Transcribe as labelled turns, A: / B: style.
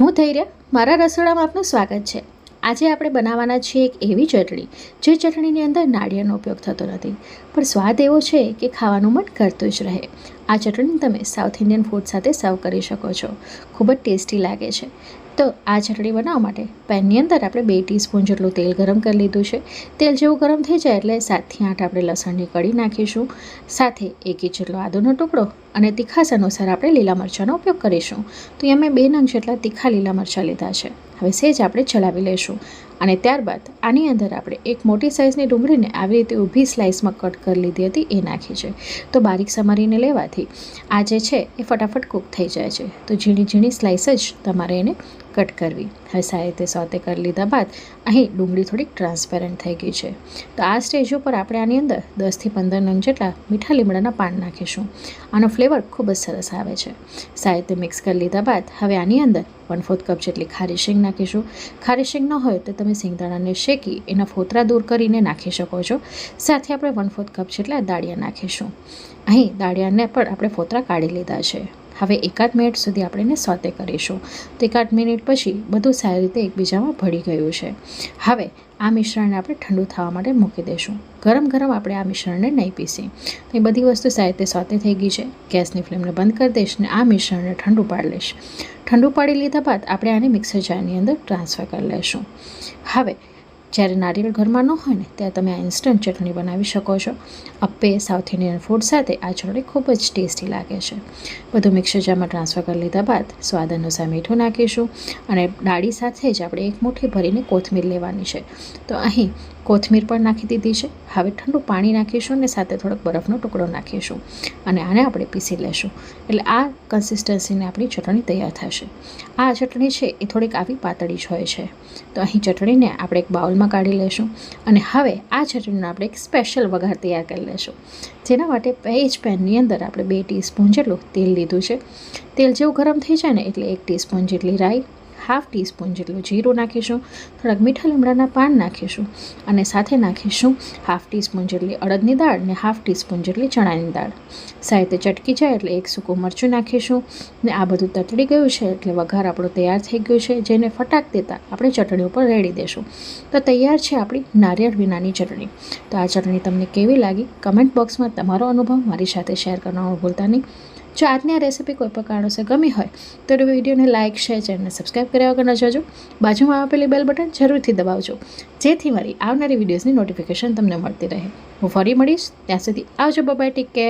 A: હું ધૈર્ય, મારા રસોડામાં આપનું સ્વાગત છે. આજે આપણે બનાવવાના છીએ એક એવી ચટણી, જે ચટણીની અંદર નાળિયેરનો ઉપયોગ થતો નથી. પણ સ્વાદ એવો છે કે ખાવાનું મન કરતું જ રહે. આ ચટણી તમે સાઉથ ઇન્ડિયન ફૂડ સાથે સર્વ કરી શકો છો. ખૂબ જ ટેસ્ટી લાગે છે. તો આ ચટણી બનાવવા માટે પેનની અંદર આપણે બે ટીસ્પૂન જેટલું તેલ ગરમ કરી લીધું છે. તેલ જેવું ગરમ થઈ જાય એટલે સાતથી આઠ આપણે લસણની કળી નાખીશું. સાથે એક ઇંચ જેટલો આદુનો ટુકડો અને તીખાસ અનુસાર આપણે લીલા મરચાંનો ઉપયોગ કરીશું. તો અહીંયા મેં બે નંગ જેટલા તીખા લીલા મરચાં લીધા છે. હવે સેજ આપણે ચલાવી લઈશું. અને ત્યારબાદ આની અંદર આપણે એક મોટી સાઇઝની ડુંગળીને આવી રીતે ઊભી સ્લાઇસમાં કટ કરી લીધી હતી, એ નાખી છે. તો બારીક સમારીને લેવાથી આ જે છે એ ફટાફટ કૂક થઈ જાય છે. તો ઝીણી ઝીણી સ્લાઇસ જ તમારે એને કટ કરવી. હવે સારી રીતે સોતે કરી લીધા બાદ અહીં ડુંગળી થોડીક ટ્રાન્સપેરન્ટ થઈ ગઈ છે. તો આ સ્ટેજ ઉપર આપણે આની અંદર દસથી પંદર નંગ જેટલા મીઠા લીમડાના પાન નાખીશું. આનો ફ્લેવર ખૂબ જ સરસ આવે છે. સાહેબ તે મિક્સ કરી લીધા બાદ હવે આની અંદર વન ફોર્થ કપ જેટલી ખારી શેંગ નાખીશું. ખારી શેંગ ન હોય તો તમે સિંગદાણાને શેકી એના ફોતરા દૂર કરીને નાખી શકો છો. સાથે આપણે વન ફોર્થ કપ જેટલા દાળિયા નાખીશું. અહીં દાળિયાને પણ આપણે ફોતરા કાઢી લીધા છે. હવે એકાદ મિનિટ સુધી આપણે એને સોતે કરીશું. તો એકાદ મિનિટ પછી બધું સારી રીતે એકબીજામાં ભળી ગયું છે. હવે આ મિશ્રણને આપણે ઠંડુ થવા માટે મૂકી દઈશું. ગરમ ગરમ આપણે આ મિશ્રણને નહીં પીસી તો એ બધી વસ્તુ સારી રીતે સોતે થઈ ગઈ છે. ગેસની ફ્લેમને બંધ કરી દઈશ ને આ મિશ્રણને ઠંડુ પાડી લઈશ. ઠંડુ પાડી લીધા બાદ આપણે આને મિક્સર જારની અંદર ટ્રાન્સફર કરી લઈશું. હવે જ્યારે નારિયેળ ઘરમાં ન હોય ને, ત્યારે તમે આ ઇન્સ્ટન્ટ ચટણી બનાવી શકો છો. અપ્પે સાઉથ ઇન્ડિયન ફૂડ સાથે આ ચટણી ખૂબ જ ટેસ્ટી લાગે છે. બધું મિક્સર જારમાં ટ્રાન્સફર કરી લીધા બાદ સ્વાદ અનુસાર મીઠું નાખીશું અને ડાળી સાથે જ આપણે એક મુઠ્ઠી ભરીને કોથમીર લેવાની છે. તો અહીં કોથમીર પણ નાખી દીધી છે. હવે ઠંડુ પાણી નાખીશું અને સાથે થોડોક બરફનો ટુકડો નાખીશું અને આને આપણે પીસી લેશું. એટલે આ કન્સિસ્ટન્સીને આપણી ચટણી તૈયાર થશે. આ ચટણી છે એ થોડીક આવી પાતળી જ હોય છે. તો અહીં ચટણીને આપણે એક બાઉલમાં કાઢી લેશું. અને હવે આ ચટણીનો આપણે એક સ્પેશિયલ વઘાર તૈયાર કરી લેશું. જેના માટે પેજ પેનની અંદર આપણે બે ટીસ્પૂન જેટલું તેલ લીધું છે. તેલ જેવું ગરમ થઈ જાય ને એટલે એક ટીસ્પૂન જેટલી રાઈ હાફ ટીસ્પૂન જેટલું જીરું નાખીશું, થોડાક મીઠા લીમડાના પાન નાખીશું અને સાથે નાખીશું હાફ ટીસ્પૂન જેટલી અડદની દાળ ને હાફ ટીસ્પૂન જેટલી ચણાની દાળ. સારી ચટકી જાય એટલે એક સૂકું મરચું નાખીશું ને આ બધું તતડી ગયું છે એટલે વઘાર આપણો તૈયાર થઈ ગયું છે, જેને ફટાક દેતા આપણે ચટણી ઉપર રેડી દેશું. તો તૈયાર છે આપણી નારિયેળ વિનાની ચટણી. તો આ ચટણી તમને કેવી લાગી? કમેન્ટ બોક્સમાં તમારો અનુભવ મારી સાથે શેર કરવાનું ભૂલતા નહીં. જો આજની આ રેસીપી કોઈ પણ કારણોસર ગમી હોય, તો વિડીયોને લાઇક શેર ચેનલને સબસ્ક્રાઈબ કર્યા વગર ન જજો. બાજુમાં આપેલી બેલ બટન જરૂરથી દબાવજો, જેથી મારી આવનારી વિડીયોઝની નોટિફિકેશન તમને મળતી રહે. હું ફરી મળીશ, ત્યાં સુધી આવજો બબાય ટેક કેર